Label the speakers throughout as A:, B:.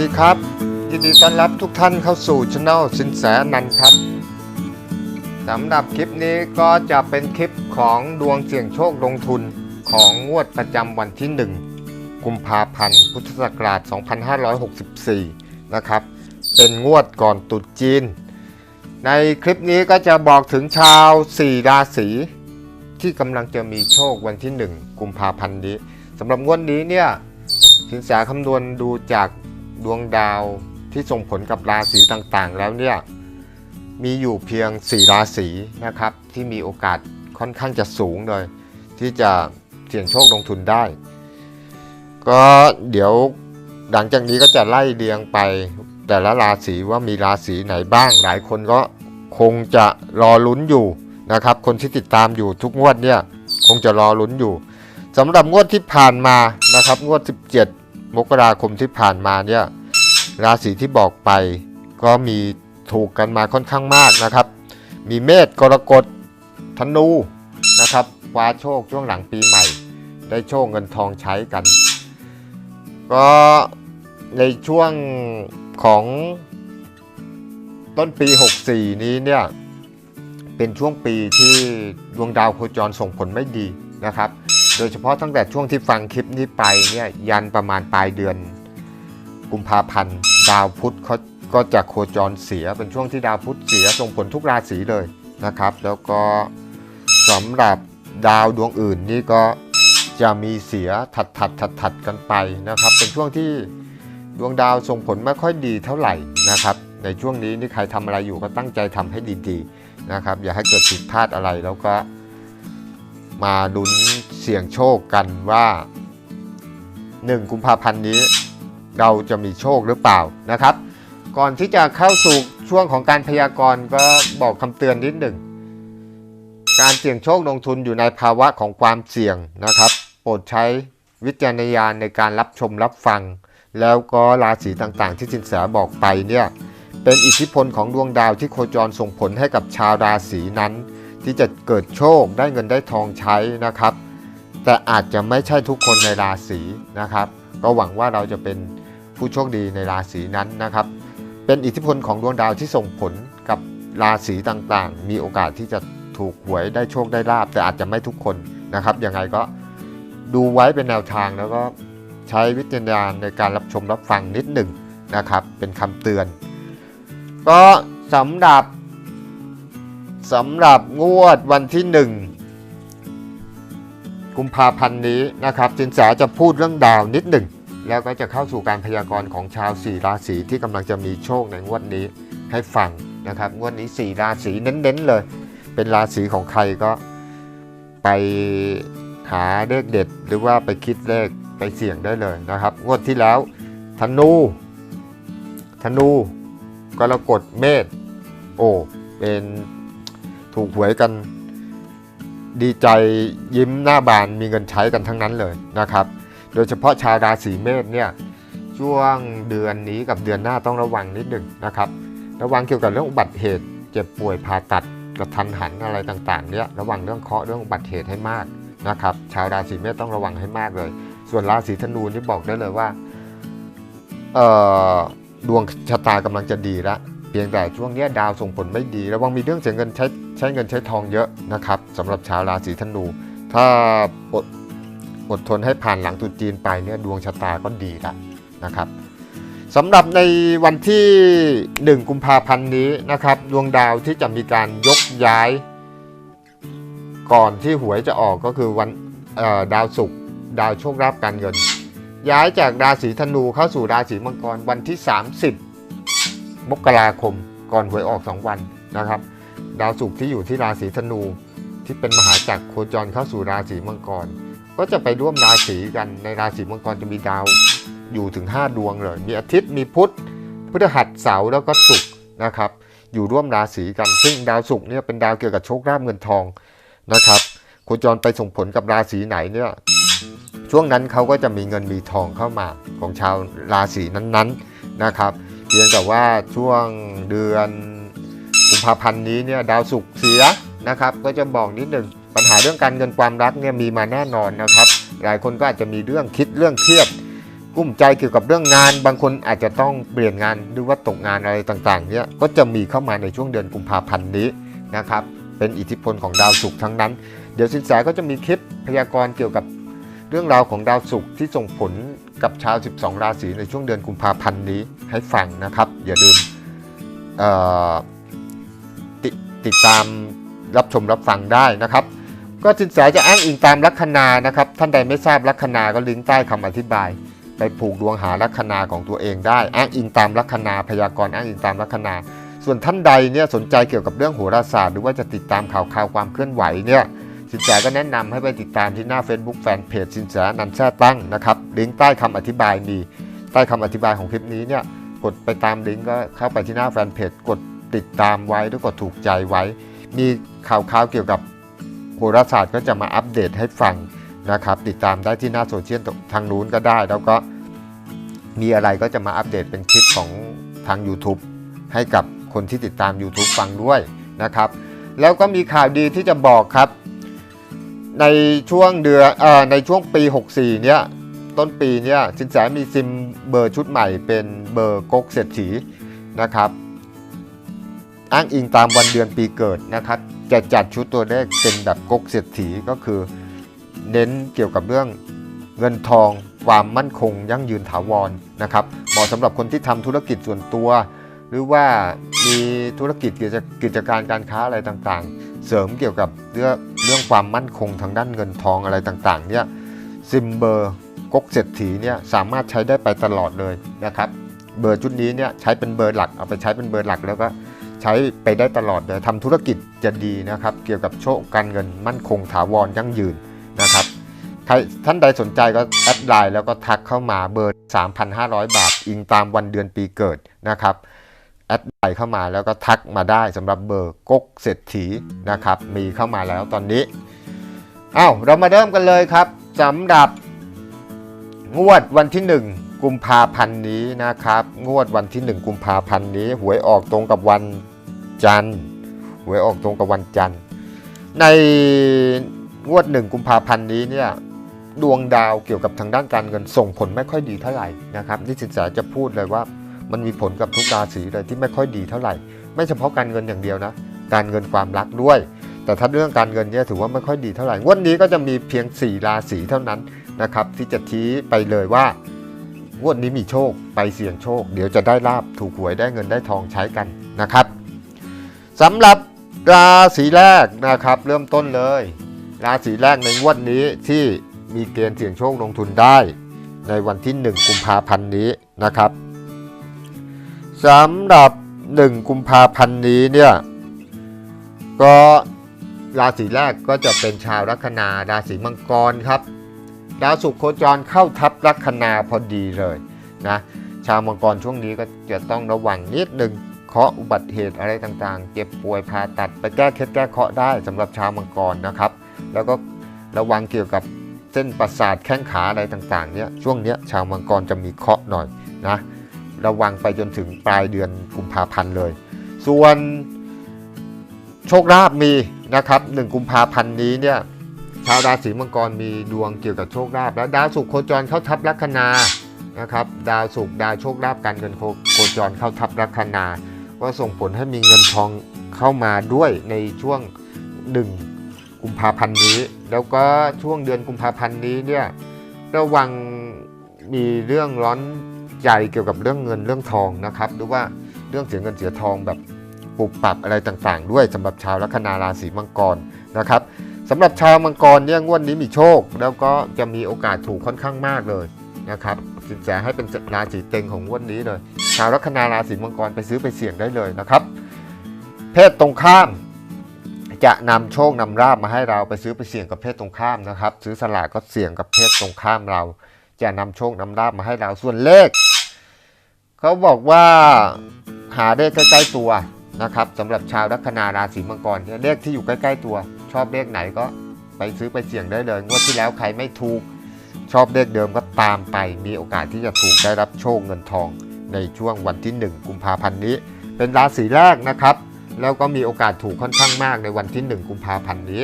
A: ดีครับ ยินดีต้อนรับทุกท่านเข้าสู่ช anel สินแสนันครับสำหรับคลิปนี้ก็จะเป็นคลิปของดวงเสี่ยงโชคลงทุนของงวดประจำวันที่ 1 กุมภาพันธ์ พุทธศักราช 2564 นะครับ เป็นงวดก่อนตรุษจีน ในคลิปนี้ก็จะบอกถึงชาว 4 ราศีที่กำลังจะมีโชควันที่ 1 กุมภาพันธ์นี้สำหรับงวดนี้เนี่ยสินแสคำนวณดูจาก ดวงดาวที่ส่งผลกับราศีต่างๆ แล้วเนี่ยมีอยู่เพียง 4 ราศีนะครับที่มีโอกาสค่อนข้างจะสูงเลย ที่จะเสี่ยงโชคลงทุนได้ ก็เดี๋ยวหลังจากนี้ก็จะไล่เรียงไปแต่ละราศีว่ามีราศีไหนบ้าง หลายคนก็คงจะรอลุ้นอยู่นะครับ คนที่ติดตามอยู่ทุกงวดเนี่ยคงจะรอลุ้นอยู่สำหรับงวดที่ผ่านมานะครับ งวด 17 มกราคมที่ผ่านมาเนี่ยราศีที่บอกไป ก็มีถูกกันมาค่อนข้างมากนะครับ มีเมษกรกฎธนูนะครับคว้าโชคช่วงหลังปีใหม่ ได้โชคเงินทองใช้กัน ก็ในช่วงของต้นปี 64 นี้เนี่ยเป็นช่วงปีที่ดวงดาวโคจรส่งผลไม่ดีนะครับ โดยเฉพาะตั้งแต่ช่วงที่ฟังคลิปนี้ไปเนี่ยยันประมาณปลายเดือน กุมภาพันธ์ดาวพุธเขาก็จะโคจรเสียเป็นช่วงที่ดาวพุธเสียส่งผลทุกราศีเลยนะครับ แล้วก็สำหรับดาวดวงอื่นนี่ก็จะมีเสียถัดถัดถัดถัดกันไปนะครับ เป็นช่วงที่ดวงดาวส่งผลไม่ค่อยดีเท่าไหร่นะครับ ในช่วงนี้นี่ใครทำอะไรอยู่ก็ตั้งใจทำให้ดีๆนะครับ อย่าให้เกิดผิดพลาดอะไรแล้วก็ มาลุ้นเสี่ยงโชคกันว่า 1 กุมภาพันธ์นี้ เราจะมีโชคหรือเปล่านะครับ ก่อนที่จะเข้าสู่ช่วงของการพยากรณ์ก็บอกคำเตือนนิดหนึ่ง การเสี่ยงโชคลงทุนอยู่ในภาวะของความเสี่ยงนะครับ โปรดใช้วิจารณญาณในการรับชมรับฟัง แล้วก็ราศีต่างๆ ที่สินแสบอกไปเนี่ยเป็นอิทธิพลของดวงดาวที่โคจรส่งผลให้กับชาวราศีนั้น ที่จะเกิดโชคได้เงินได้ทองใช้นะครับ แต่อาจจะไม่ใช่ทุกคนในราศีนะครับ ก็หวังว่าเราจะเป็นผู้โชคดีในราศีนั้นนะครับ เป็นอิทธิพลของดวงดาวที่ส่งผลกับราศีต่างๆ มีโอกาสที่จะถูกหวยได้โชคได้ลาบ แต่อาจจะไม่ทุกคนนะครับยังไงก็ดูไว้เป็นแนวทางแล้วก็ใช้วิจารณญาณในการรับชมรับฟังนิดหนึ่งนะครับ เป็นคำเตือน ก็สำหรับ สำหรับงวดวันที่ 1 กุมภาพันธ์นี้นะครับสินแสจะพูดเรื่องดาวนิดหนึ่ง แล้วก็จะเข้าสู่การพยากรณ์ของชาวสี่ราศีที่กำลังจะมีโชคในงวดนี้ให้ฟังนะครับงวดนี้สี่ราศีเน้นๆเลย เป็นราศีของใครก็ไปหาเลขเด็ด หรือว่าไปคิดเลขไปเสี่ยงได้เลยนะครับ งวดที่แล้วธนูธนูกรกฎเมษโอเป็น ถูกหวยกันดีใจยิ้มหน้าบานมีเงินใช้กันทั้งนั้นเลยนะครับ โดยเฉพาะชาวราศีเมษเนี่ยช่วงเดือนนี้กับเดือนหน้าต้องระวังนิดหนึ่งนะครับ ระวังเกี่ยวกับเรื่องอุบัติเหตุ เจ็บป่วยผ่าตัดกระทันหันอะไรต่างๆเนี่ยระวังเรื่องเคราะห์เรื่องอุบัติเหตุให้มากนะครับ ชาวราศีเมษต้องระวังให้มากเลย ส่วนราศีธนูนี่บอกได้เลยว่าดวงชะตากำลังจะดีแล้ว เพียงแต่ช่วงเนี้ยดาวส่งผลไม่ดีระวังมีเรื่องเสียเงินใช้ใช้เงินใช้ทองเยอะนะครับสำหรับชาวราศีธนู ถ้าอดอดทนให้ผ่านหลังตุจีนไปเนี่ยดวงชะตาก็ดีล้วนะครับสำหรับในวันที่ 1 กุมภาพันธ์นี้นะครับ ดวงดาวที่จะมีการยกย้าย ก่อนที่หวยจะออกก็คือวันเอ่อดาวศุกร์ดาวโชคลาภการเงิน ย้ายจากราศีธนูเข้าสู่ราศีมังกรวันที่ 30 มกราคม ก่อนหวยออก 2 วันนะครับ ดาวศุกร์ที่อยู่ที่ราศีธนูที่เป็นมหาจักรโคจรเข้าสู่ราศีมังกร ก็จะไปร่วมราศีกันในราศีมังกรจะมีดาวอยู่ถึง 5 ดวงเลย มีอาทิตย์มีพุธพฤหัสเสาร์แล้วก็ศุกร์นะครับ อยู่ร่วมราศีกัน ซึ่งดาวศุกร์เนี่ยเป็นดาวเกี่ยวกับโชคลาภเงินทองนะครับโคจรไปส่งผลกับราศีไหนเนี่ยช่วงนั้นเขาก็จะมีเงินมีทองเข้ามาของชาวราศีนั้นๆนะครับ เพียงแต่ว่าช่วงเดือนกุมภาพันธ์นี้เนี่ยดาวศุกร์เสียนะครับก็จะบอกนิดหนึ่งปัญหาเรื่องการเงินความรักเนี่ยมีมาแน่นอนนะครับ หลายคนก็อาจจะมีเรื่องคิดเรื่องเครียดกุ้มใจเกี่ยวกับเรื่องงาน บางคนอาจจะต้องเปลี่ยนงานหรือว่าตกงานอะไรต่างๆเนี่ยก็จะมีเข้ามาในช่วงเดือนกุมภาพันธ์นี้นะครับเป็นอิทธิพลของดาวศุกร์ทั้งนั้น เดี๋ยวสินแสก็จะมีคลิปพยากรณ์เกี่ยวกับเรื่องราวของดาวศุกร์ที่ส่งผล กับชาว 12 ราศีในช่วงเดือนกุมภาพันธ์นี้ให้ฟังนะครับ อย่าลืมตติดตามรับชมรับฟังได้นะครับ ก็สินแสจะอ้างอิงตามลัคนานะครับ ท่านใดไม่ทราบลัคนาก็ลิงก์ใต้คำอธิบาย ไปผูกดวงหาลัคนาของตัวเองได้ อ้างอิงตามลัคนาพยากรณ์อ้างอิงตามลัคนาส่วนท่านใดเนี่ยสนใจเกี่ยวกับเรื่องโหราศาสตร์ หรือว่าจะติดตามข่าวข่าวความเคลื่อนไหวเนี่ย สินแสก็แนะนำให้ไปติดตามที่หน้า Facebook แฟนเพจสินแสนันแท้ตั้งนะครับลิงก์ใต้คำอธิบายมีใต้คำอธิบายของคลิปนี้เนี่ยกดไปตามลิงก์ก็เข้าไปที่หน้าแฟนเพจกดติดตามไว้ด้วยกดถูกใจไว้ มีข่าวข่าวๆเกี่ยวกับโหราศาสตร์ก็จะมาอัปเดตให้ฟังนะครับ ติดตามได้ที่หน้าโซเชียลทางนู้นก็ได้ แล้วก็มีอะไรก็จะมาอัปเดตเป็นคลิปของทาง YouTube ให้กับคนที่ติดตาม YouTube ฟังด้วยนะครับ แล้วก็มีข่าวดีที่จะบอกครับ ในช่วงเดือนเอ่อในช่วงปี 64 เนี้ยต้นปีเนี้ยสินแสมีซิมเบอร์ชุดใหม่เป็นเบอร์ก๊กเศรษฐีนะครับอ้างอิงตามวันเดือนปีเกิดนะครับ จะจัดชุดตัวเลขเป็นแบบก๊กเศรษฐีก็คือ เน้นเกี่ยวกับเรื่องเงินทองความมั่นคงยั่งยืนถาวรนะครับเหมาะสำหรับคนที่ทำธุรกิจส่วนตัว หรือว่ามีธุรกิจกิจกิจการการค้าอะไรต่างๆ เสริมเกี่ยวกับเรื่องเรื่องความมั่นคงทางด้านเงินทองอะไรต่างๆเนี่ยซิมเบอร์ก๊กเศรษฐีเนี่ยสามารถใช้ได้ไปตลอดเลยนะครับ เบอร์ชุดนี้เนี่ยใช้เป็นเบอร์หลักเอาไปใช้เป็นเบอร์หลักแล้วก็ใช้ไปได้ตลอดเลยทำธุรกิจจะดีนะครับ เกี่ยวกับโชคการเงินมั่นคงถาวรยั่งยืนนะครับใครท่านใดสนใจก็แอดไลน์แล้วก็ทักเข้ามาเบอร์ 3,500 บาท อิงตามวันเดือนปีเกิดนะครับ แอดไลน์เข้ามาแล้วก็ทักมาได้สำหรับเบอร์ก๊กเศรษฐีนะครับ มีเข้ามาแล้วตอนนี้อ้าวเรามาเริ่มกันเลยครับสำหรับงวดวันที่ 1 กุมภาพันธ์นี้นะครับ งวดวันที่ 1 กุมภาพันธ์นี้ หวยออกตรงกับวันจันทร์หวยออกตรงกับวันจันทร์ ในงวด 1 กุมภาพันธ์นี้เนี่ยดวงดาวเกี่ยวกับทางด้านการเงินส่งผลไม่ค่อยดีเท่าไหร่นะครับนี่สินแสจะพูดเลยว่า มันมีผลกับทุกราศีเลยที่ไม่ค่อยดีเท่าไหร่ ไม่เฉพาะการเงินอย่างเดียวนะ การเงินความรักด้วย แต่ถ้าเรื่องการเงินเนี่ยถือว่าไม่ค่อยดีเท่าไหร่วดนี้ก็จะมีเพียง 4 ราศีเท่านั้นนะครับที่จะชี้ไปเลยว่างวดนี้มีโชคไปเสี่ยงโชค เดี๋ยวจะได้ลาบถูกหวยได้เงินได้ทองใช้กันนะครับสำหรับราศีแรกนะครับ เริ่มต้นเลย ราศีแรกในงวดนี้ที่มีเกณฑ์เสี่ยงโชคลงทุนได้ ในวันที่ 1 กุมภาพันธ์นี้นะครับ สำหรับ 1 กุมภาพันธ์นี้เนี่ยก็ราศีแรกก็จะเป็นชาวลัคนาราศีมังกรครับดาวศุกร์โคจรเข้าทับลัคนาพอดีเลยนะชาวมังกรช่วงนี้ก็จะต้องระวังนิดหนึ่งเคาะอุบัติเหตุอะไรต่างๆ เจ็บป่วยผ่าตัดไปแก้เคล็ดแก้เคาะได้สำหรับชาวมังกรนะครับ แล้วก็ระวังเกี่ยวกับเส้นประสาทแข้งขาอะไรต่างๆเนี่ยช่วงเนี้ยชาวมังกรจะมีเคาะหน่อยนะ ระวังไปจนถึงปลายเดือนกุมภาพันธ์เลย ส่วนโชคลาภมีนะครับหนึ่งกุมภาพันธ์นี้เนี่ยชาวราศีมังกรมีดวงเกี่ยวกับโชคลาภและดาวศุกร์โคจรเข้าทับลัคนานะครับดาวศุกร์ดาวโชคลาภการเงินโคโคจรเข้าทับลัคนาก็ส่งผลให้มีเงินทองเข้ามาด้วยในช่วงหนึ่งกุมภาพันธ์นี้ แล้วก็ช่วงเดือนกุมภาพันธ์นี้เนี่ยระวังมีเรื่องร้อน ใจเกี่ยวกับเรื่องเงินเรื่องทองนะครับ หรือว่าเรื่องเสียเงินเสียทองแบบปรับปรับอะไรต่างๆ ด้วยสำหรับชาวลัคนาราศีมังกรนะครับสำหรับชาวมังกรเนี่ยงวดนี้มีโชค แล้วก็จะมีโอกาสถูกค่อนข้างมากเลยนะครับสินแสให้เป็นราศีเต็งของงวดนี้เลย ชาวลัคนาราศีมังกรไปซื้อไปเสี่ยงได้เลยนะครับ เพศตรงข้ามจะนำโชคนำราบมาให้เราไปซื้อไปเสี่ยงกับเพศตรงข้ามนะครับ ซื้อสลากก็เสี่ยงกับเพศตรงข้ามเรา จะนำโชคนำราบมาให้เราส่วนเลข เขาบอกว่าหาเลขใกล้ๆตัวนะครับสำหรับชาวลัคนาราศีมังกรเรียเลขที่อยู่ใกล้ๆตัว ชอบเลขไหนก็ไปซื้อไปเสี่ยงได้เลยงวดที่แล้วใครไม่ถูก ชอบเลขเดิมก็ตามไป มีโอกาสที่จะถูกได้รับโชคเงินทอง ในช่วงวันที่ 1 กุมภาพันธ์นี้ เป็นราศีแรกนะครับ แล้วก็มีโอกาสถูกค่อนข้างมากในวันที่ 1 กุมภาพันธ์นี้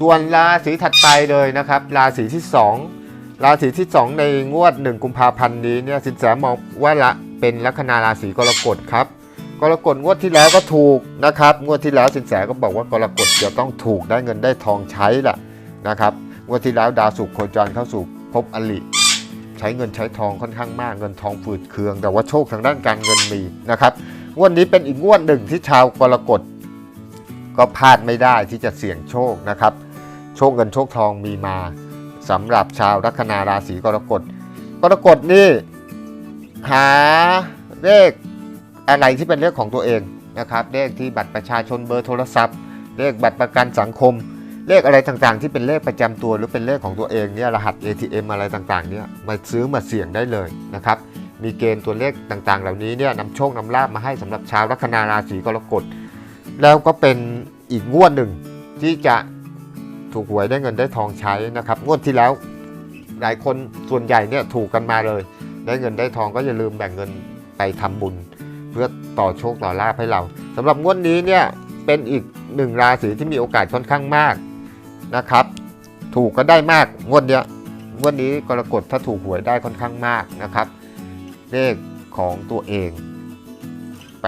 A: ส่วนราศีถัดไปเลยนะครับ ราศีที่ 2 ราศีที่ 2 ในงวด 1 กุมภาพันธ์นี้เนี่ยสินแสมองว่าละเป็นลัคนาราศีกรกฎครับกรกฎงวดที่แล้วก็ถูกนะครับ งวดที่แล้วสินแสก็บอกว่ากรกฎจะต้องถูกได้เงินได้ทองใช้ล่ะนะครับงวดที่แล้วดาวศุกร์โคจรเข้าสู่ภพอลิใช้เงินใช้ทองค่อนข้างมากเงินทองฝืดเคือง แต่ว่าโชคทางด้านการเงินมีนะครับงวดนี้เป็นอีกงวดหนึ่งที่ชาวกรกฎก็พลาดไม่ได้ที่จะเสี่ยงโชคนะครับ โชคเงินโชคทองมีมา สำหรับชาวลัคนาราศีกรกฎ กรกฎนี่หาเลขอะไรที่เป็นเลขของตัวเองนะครับ เลขที่บัตรประชาชนเบอร์โทรศัพท์ เลขบัตรประกันสังคม เลขอะไรต่างๆ ที่เป็นเลขประจำตัวหรือเป็นเลขของตัวเองเนี่ยรหัส ATM อะไรต่างๆเนี่ยมาซื้อมาเสี่ยงได้เลยนะครับมีเกณฑ์ตัวเลขต่างๆ เหล่านี้เนี่ยนำโชคนำลาบมาให้สำหรับชาวลัคนาราศีกรกฎ แล้วก็เป็นอีกงวดหนึ่งที่จะ ถูกหวยได้เงินได้ทองใช้นะครับงวดที่แล้วหลายคนส่วนใหญ่เนี่ยถูกกันมาเลย ได้เงินได้ทองก็อย่าลืมแบ่งเงินไปทำบุญ เพื่อต่อโชคต่อลาภให้เราสำหรับงวดนี้เนี่ยเป็นอีกหนึ่งราศีที่มีโอกาสค่อนข้างมากนะครับ ถูกก็ได้มากงวดเนี้ยงวดนี้กรกฎถ้าถูกหวยได้ค่อนข้างมากนะครับเลขของตัวเอง ไป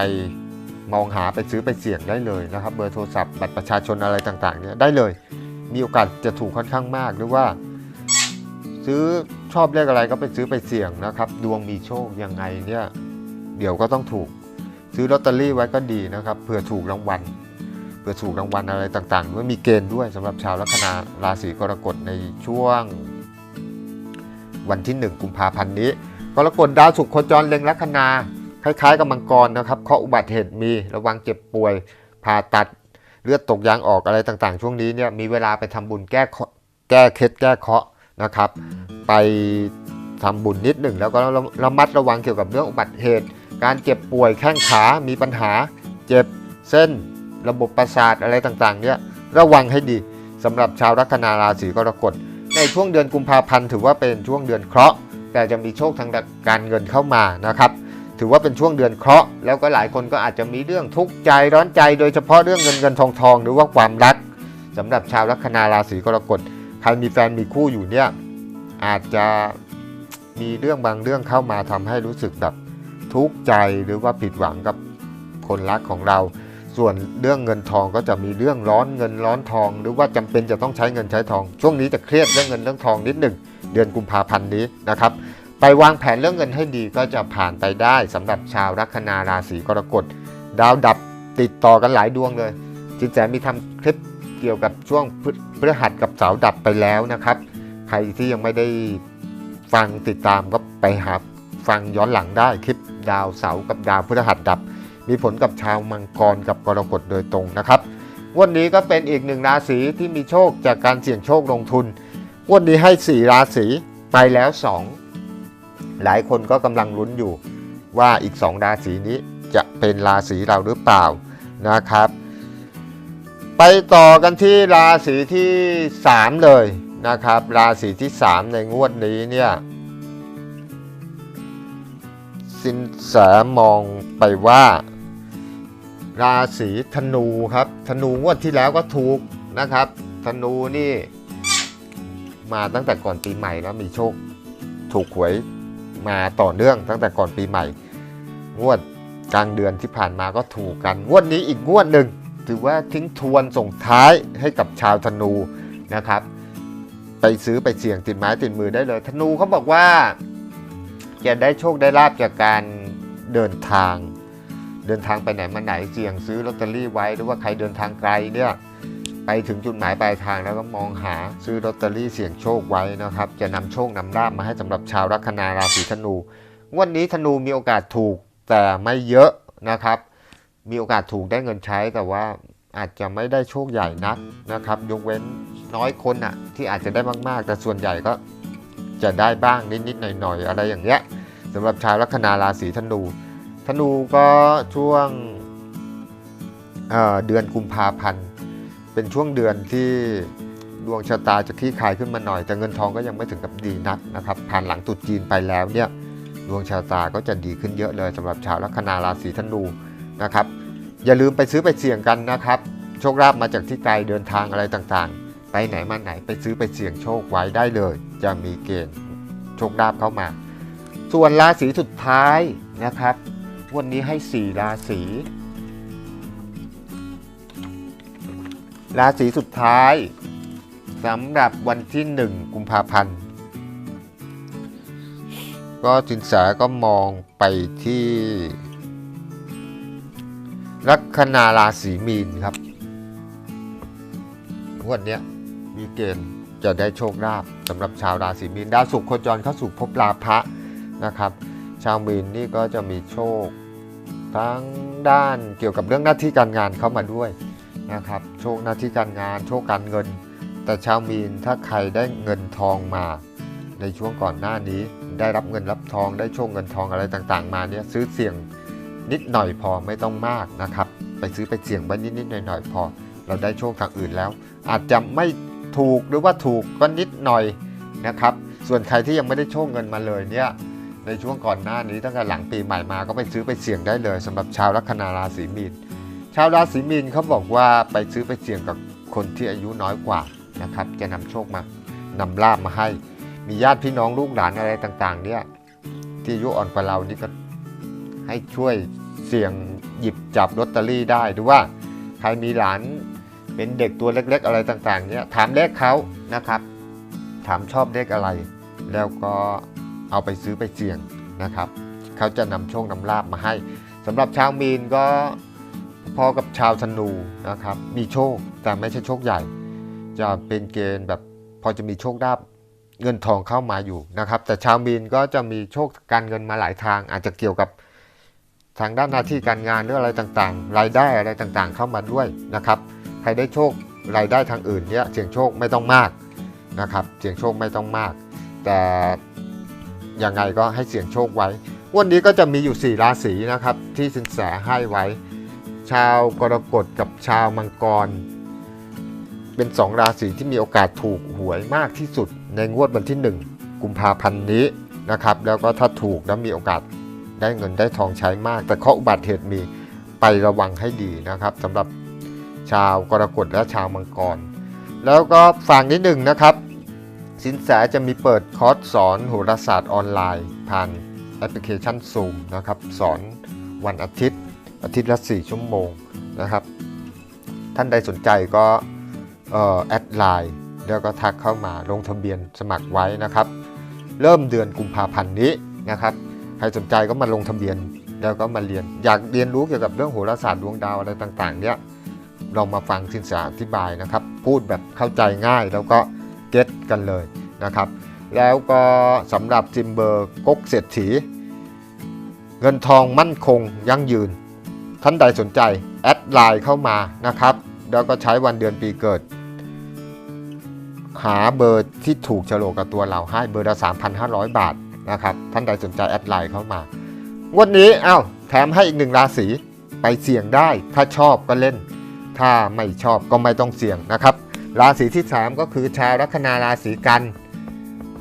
A: มองหาไปซื้อไปเสี่ยงได้เลยนะครับ เบอร์โทรศัพท์บัตรประชาชนอะไรต่างๆเนี่ยได้เลย มีโอกาสจะถูกค่อนข้างมากหรือว่า ซื้อชอบเลขอะไรก็ไปซื้อไปเสี่ยงนะครับ ดวงมีโชคยังไงเนี่ยเดี๋ยวก็ต้องถูก ซื้อลอตเตอรี่ไว้ก็ดีนะครับเผื่อถูกรางวัลเผื่อถูกรางวัลอะไรต่างๆด้วยมีเกณฑ์ด้วยสำหรับชาวลัคนาราศีกรกฎในช่วง วันที่ 1 กุมภาพันธ์นี้กรกฎดาวศุกร์โคจรเล็งลัคนาคล้ายๆกับมังกรนะครับเคราะห์อุบัติเหตุมีระวังเจ็บป่วยผ่าตัด ลือดตกยางออกอะไรต่างๆ ช่วงนี้เนี่ยมีเวลาไปทำบุญแก้คราะห์แก้เคล็ดแก้เคาะนะครับ ไปทำบุญนิดหนึ่งแล้วก็ระระมัดระวังเกี่ยวกับเรื่องอุบัติเหตุ การเจ็บป่วยแข้งขามีปัญหาเจ็บเส้น ระบบประสาทอะไรต่างๆ เนี่ยระวังให้ดีสำหรับชาวลัคนาราศีกรกฎในช่วงเดือนกุมภาพันธ์ถือว่าเป็นช่วงเดือนเคราะห์แต่จะมีโชคทางการเงินเข้ามานะครับ ถือว่าเป็นช่วงเดือนเคราะห์แล้วก็หลายคนก็อาจจะมีเรื่องทุกข์ใจร้อนใจ โดยเฉพาะเรื่องเงินเงินทองทองหรือว่าความรักสำหรับชาวลัคนาราศีกรกฎใครมีแฟนมีคู่อยู่เนี่ยอาจจะมีเรื่องบางเรื่องเข้ามาทำให้รู้สึกแบบทุกข์ใจหรือว่าผิดหวังกับคนรักของเรา ส่วนเรื่องเงินทองก็จะมีเรื่องร้อนเงินร้อนทอง หรือว่าจำเป็นจะต้องใช้เงินใช้ทอง ช่วงนี้จะเครียดเรื่องเงินเรื่องทองนิดหนึ่งเดือนกุมภาพันธ์นี้นะครับ ไปวางแผนเรื่องเงินให้ดีก็จะผ่านไปได้สำหรับชาวลัคนาราศีกรกฎ ดาวดับติดต่อกันหลายดวงเลย จินแสมีทำคลิปเกี่ยวกับช่วงพฤหัสกับเสาร์ดับไปแล้วนะครับ ใครที่ยังไม่ได้ฟังติดตามก็ไปหาฟังย้อนหลังได้คลิปดาวเสาร์กับดาวพฤหัสดับ มีผลกับชาวมังกรกับกรกฎโดยตรงนะครับวันนี้ก็เป็นอีกหนึ่งราศีที่มีโชคจากการเสี่ยงโชคลงทุนวันนี้ให้ 4 ราศีไปแล้ว 2 หลายคนก็กำลังลุ้นอยู่ ว่าอีก 2 ราศีนี้จะเป็นราศีเราหรือเปล่านะครับ ไปต่อกันที่ราศีที่ 3 เลยนะครับ ราศีที่ 3 ในงวดนี้เนี่ยสินแสมองไปว่า ราศีธนูครับ ธนูงวดที่แล้วก็ถูกนะครับ ธนูนี่ มาตั้งแต่ก่อนปีใหม่แล้วมีโชค ถูกหวย มาต่อเนื่องตั้งแต่ก่อนปีใหม่ งวดกลางเดือนที่ผ่านมาก็ถูกกัน งวดนี้อีกงวดหนึ่งถือว่าทิ้งทวนส่งท้ายให้กับชาวธนูนะครับ ไปซื้อไปเสี่ยงติดไม้ติดมือได้เลย ธนูเขาบอกว่าจะได้โชคได้ลาบจากการเดินทาง เดินทางไปไหนมาไหนเสี่ยงซื้อลอตเตอรี่ไว้หรือว่าใครเดินทางไกลเนี่ย ไปถึงจุดหมายปลายทางแล้วก็มองหาซื้อลอตเตอรี่เสี่ยงโชคไว้นะครับ จะนำโชคนำลาบมาให้สำหรับชาวลัคนาราศีธนู วันนี้ธนูมีโอกาสถูกแต่ไม่เยอะนะครับ มีโอกาสถูกได้เงินใช้แต่ว่าอาจจะไม่ได้โชคใหญ่นักนะครับ ยกเว้นน้อยคนอะที่อาจจะได้มากๆ แต่ส่วนใหญ่ก็จะได้บ้างนิดๆหน่อยๆอะไรอย่างเงี้ยสำหรับชาวลัคนาราศีธนู ธนูก็ช่วงเเดือนกุมภาพันธ์ เป็นช่วงเดือนที่ดวงชะตาจะคลี่คลายขึ้นมาหน่อย แต่เงินทองก็ยังไม่ถึงกับดีนักนะครับ ผ่านหลังตรุษจีนไปแล้วเนี่ยดวงชะตาก็จะดีขึ้นเยอะเลยสำหรับชาวลัคนาราศีธนูนะครับ อย่าลืมไปซื้อไปเสี่ยงกันนะครับ โชคลาภมาจากที่ไกลเดินทางอะไรต่างๆ ไปไหนมาไหนไปซื้อไปเสี่ยงโชคไว้ได้เลย จะมีเกณฑ์โชคลาภเข้ามา ส่วนราศีสุดท้ายนะครับ วันนี้ให้ 4 ราศี ราศีสุดท้ายสำหรับวันที่1กุมภาพันธ์ ก็สินแสก็มองไปที่ ลัคนาราศีมีนครับวันนี้มีเกณฑ์จะได้โชคลาภสำหรับชาวราศีมีนดาวศุกร์โคจรเข้าสู่ภพลาภะนะครับ ชาวมีนนี่ก็จะมีโชค ทั้งด้านเกี่ยวกับเรื่องหน้าที่การงานเข้ามาด้วย นะครับโชคหน้าที่การงาน โชคการเงิน แต่ชาวมีนถ้าใครได้เงินทองมา ในช่วงก่อนหน้านี้ ได้รับเงินรับทองได้โชคเงินทองอะไรต่างๆ มาเนี่ยซื้อเสี่ยงนิดหน่อยพอไม่ต้องมากนะครับ ไปซื้อไปเสี่ยงไว้นิดๆหน่อยๆพอ เราได้โชคทางอื่นแล้ว อาจจะไม่ถูกหรือว่าถูกก็นิดหน่อยนะครับ ส่วนใครที่ยังไม่ได้โชคเงินมาเลยเนี่ยในช่วงก่อนหน้านี้ตั้งแต่หลังปีใหม่มาก็ไปซื้อไปเสี่ยงได้เลยสำหรับชาวลัคนาราศีมีน ชาวราศีมีนเขาบอกว่าไปซื้อไปเสี่ยงกับคนที่อายุน้อยกว่านะครับ จะนำโชคมานำลาบมาให้ มีญาติพี่น้องลูกหลานอะไรต่างๆ เนี่ยที่อายุอ่อนกว่าเรานี่ก็ให้ช่วยเสี่ยงหยิบจับลอตเตอรี่ได้หรือว่าใครมีหลานเป็นเด็กตัวเล็ก ๆ อะไรต่างๆ เนี่ยถามเลขเขานะครับ ถามชอบเลขอะไร แล้วก็เอาไปซื้อไปเสี่ยงนะครับ เขาจะนำโชคนำลาบมาให้สำหรับชาวมีนก็ พอกับชาวธนูนะครับ มีโชคแต่ไม่ใช่โชคใหญ่ จะเป็นเกณฑ์แบบพอจะมีโชคลาภเงินทองเข้ามาอยู่นะครับ แต่ชาวมีนก็จะมีโชคการเงินมาหลายทาง อาจจะเกี่ยวกับทางด้านหน้าที่การงานหรืออะไรต่างๆ รายได้อะไรต่างๆ เข้ามาด้วยนะครับ ใครได้โชครายได้ทางอื่นเนี่ยเสี่ยงโชคไม่ต้องมากนะครับ เสี่ยงโชคไม่ต้องมาก แต่ยังไงก็ให้เสี่ยงโชคไว้ วันนี้ก็จะมีอยู่ 4 ราศีนะครับที่สินแสให้ไว้ ชาวกรกฎกับชาวมังกร เป็น2ราศีที่มีโอกาสถูกหวยมากที่สุดในงวดวันที่ 1 กุมภาพันธ์นี้นะครับ แล้วก็ถ้าถูกแล้วมีโอกาสได้เงินได้ทองใช้มาก แต่ข้ออุบัติเหตุมีไประวังให้ดีนะครับสำหรับชาวกรกฎและชาวมังกร แล้วก็ฟังนิดหนึ่งนะครับ สินแสจะมีเปิดคอร์สสอนโหราศาสตร์ออนไลน์ ผ่านแอปพลิเคชัน Zoom นะครับ สอนวันอาทิตย์ อาทิตย์ละ 4 ชั่วโมงนะครับ ท่านใดสนใจก็แอดไลน์แล้วก็ทักเข้ามาลงทะเบียนสมัครไว้นะครับ เริ่มเดือนกุมภาพันธ์นี้นะครับ ใครสนใจก็มาลงทะเบียนแล้วก็มาเรียน อยากเรียนรู้เกี่ยวกับเรื่องโหราศาสตร์ดวงดาวอะไรต่างๆ เนี่ยลองมาฟังสินแสอธิบายนะครับ พูดแบบเข้าใจง่ายแล้วก็เก็ตกันเลยนะครับ แล้วก็สำหรับจิมเบอร์ก๊กเศรษฐี เงินทองมั่นคงยั่งยืน ท่านใดสนใจ แอดไลน์เข้ามานะครับ แล้วก็ใช้วันเดือนปีเกิด หาเบอร์ที่ถูกโฉลกกับตัวเราให้เบอร์ละ 3,500 บาทนะครับ ท่านใดสนใจแอดไลน์เข้ามาวันนี้อ้าวแถมให้อีกหนึ่งราศีไปเสี่ยงได้ ถ้าชอบก็เล่น ถ้าไม่ชอบก็ไม่ต้องเสี่ยงนะครับ ราศีที่ 3 ก็คือชาวลัคนาราศีกัน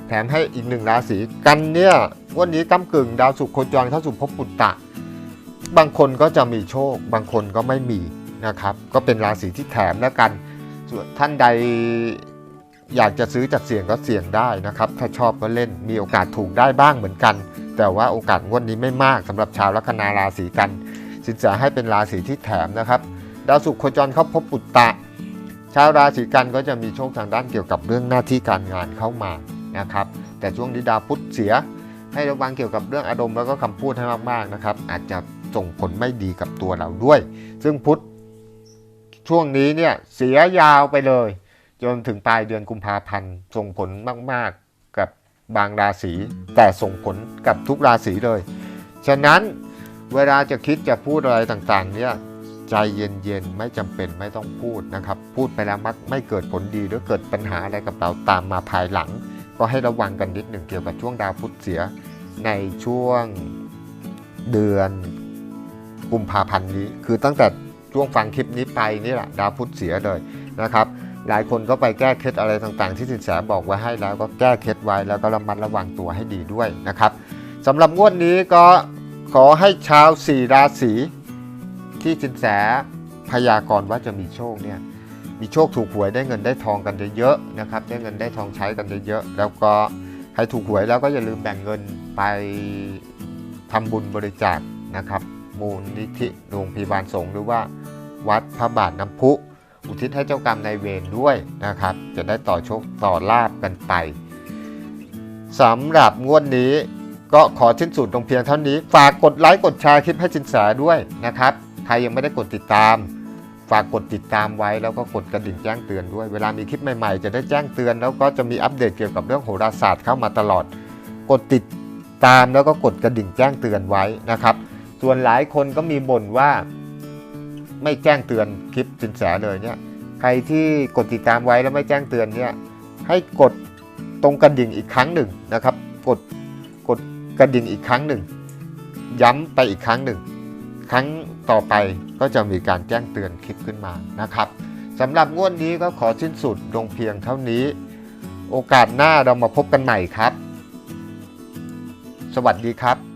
A: แถมให้อีกหนึ่งราศีกันเนี่ยวันนี้ก้ากึ่งดาวศุกร์โคจรเข้าสู่ภพปุตตะ บางคนก็จะมีโชค บางคนก็ไม่มีนะครับ ก็เป็นราศีที่แถมแล้วกัน ส่วนท่านใดอยากจะซื้อจัดเสี่ยงก็เสี่ยงได้นะครับ ถ้าชอบก็เล่น มีโอกาสถูกได้บ้างเหมือนกัน แต่ว่าโอกาสงวดนี้ไม่มากสำหรับชาวลัคนาราศีกัน สินแสให้เป็นราศีที่แถมนะครับ ดาวศุกร์โคจรเข้าภพปุตตะ ชาวราศีกันก็จะมีโชคทางด้านเกี่ยวกับเรื่องหน้าที่การงานเข้ามานะครับ แต่ช่วงนี้ดาวพุธเสีย ให้ระวังเกี่ยวกับเรื่องอารมณ์แล้วก็คำพูดให้มากๆนะครับ อาจจะ ส่งผลไม่ดีกับตัวเราด้วย ซึ่งพุธช่วงนี้เนี่ยเสียยาวไปเลย จนถึงปลายเดือนกุมภาพันธ์ส่งผลมาก ๆ กับบางราศี แต่ส่งผลกับทุกราศีเลย ฉะนั้นเวลาจะคิดจะพูดอะไรต่างๆ เนี่ยใจเย็นๆ ไม่จำเป็นไม่ต้องพูดนะครับ พูดไปแล้วมักไม่เกิดผลดีหรือเกิดปัญหาอะไรกับเราตามมาภายหลัง ก็ให้ระวังกันนิดหนึ่งเกี่ยวกับช่วงดาวพุธเสีย ในช่วงเดือน กุมภาพันธ์นี้ คือตั้งแต่ช่วงฟังคลิปนี้ไปนี่แหละดาวพุธเสียเลยนะครับหลายคนก็ไปแก้เคล็ดอะไรต่างๆ ที่สินแสบอกไว้ให้แล้วก็แก้เคล็ดไว้แล้วก็ระมัดระวังตัวให้ดีด้วยนะครับสำหรับงวดนี้ก็ขอให้ชาวสี่ราศีที่สินแสพยากรณ์ว่าจะมีโชคเนี่ยมีโชคถูกหวยได้เงินได้ทองกันเยอะๆนะครับได้เงินได้ทองใช้กันเยอะๆแล้วก็ใครถูกหวยแล้วก็อย่าลืมแบ่งเงินไปทำบุญบริจาคนะครับ มูลนิธิโรงพยาบาลสงฆ์หรือว่าวัดพระบาทน้ำพุ อุทิศให้เจ้ากรรมนายเวรด้วยนะครับ จะได้ต่อโชคต่อลาบกันไปสำหรับงวดนี้ก็ขอชิ้นสุดตรงเพียงเท่านี้ ฝากกดไลค์กดแชร์คลิปให้จินแสด้วยนะครับ ใครยังไม่ได้กดติดตาม ฝากกดติดตามไว้แล้วก็กดกระดิ่งแจ้งเตือนด้วย เวลามีคลิปใหม่ๆ จะได้แจ้งเตือน แล้วก็จะมีอัปเดตเกี่ยวกับเรื่องโหราศาสตร์เข้ามาตลอด กดติดตามแล้วก็กดกระดิ่งแจ้งเตือนไว้นะครับ ส่วนหลายคนก็มีบ่นว่าไม่แจ้งเตือนคลิปสินแสเลยเนี่ยใครที่กดติดตามไว้แล้วไม่แจ้งเตือนเนี่ยให้กดตรงกระดิ่งอีกครั้งหนึ่งนะครับ กดกดกระดิ่งอีกครั้งหนึ่ง ย้ำไปอีกครั้งหนึ่ง ครั้งต่อไปก็จะมีการแจ้งเตือนคลิปขึ้นมานะครับสำหรับงวดนี้ก็ขอสิ้นสุดลงเพียงเท่านี้ โอกาสหน้าเรามาพบกันใหม่ครับ สวัสดีครับ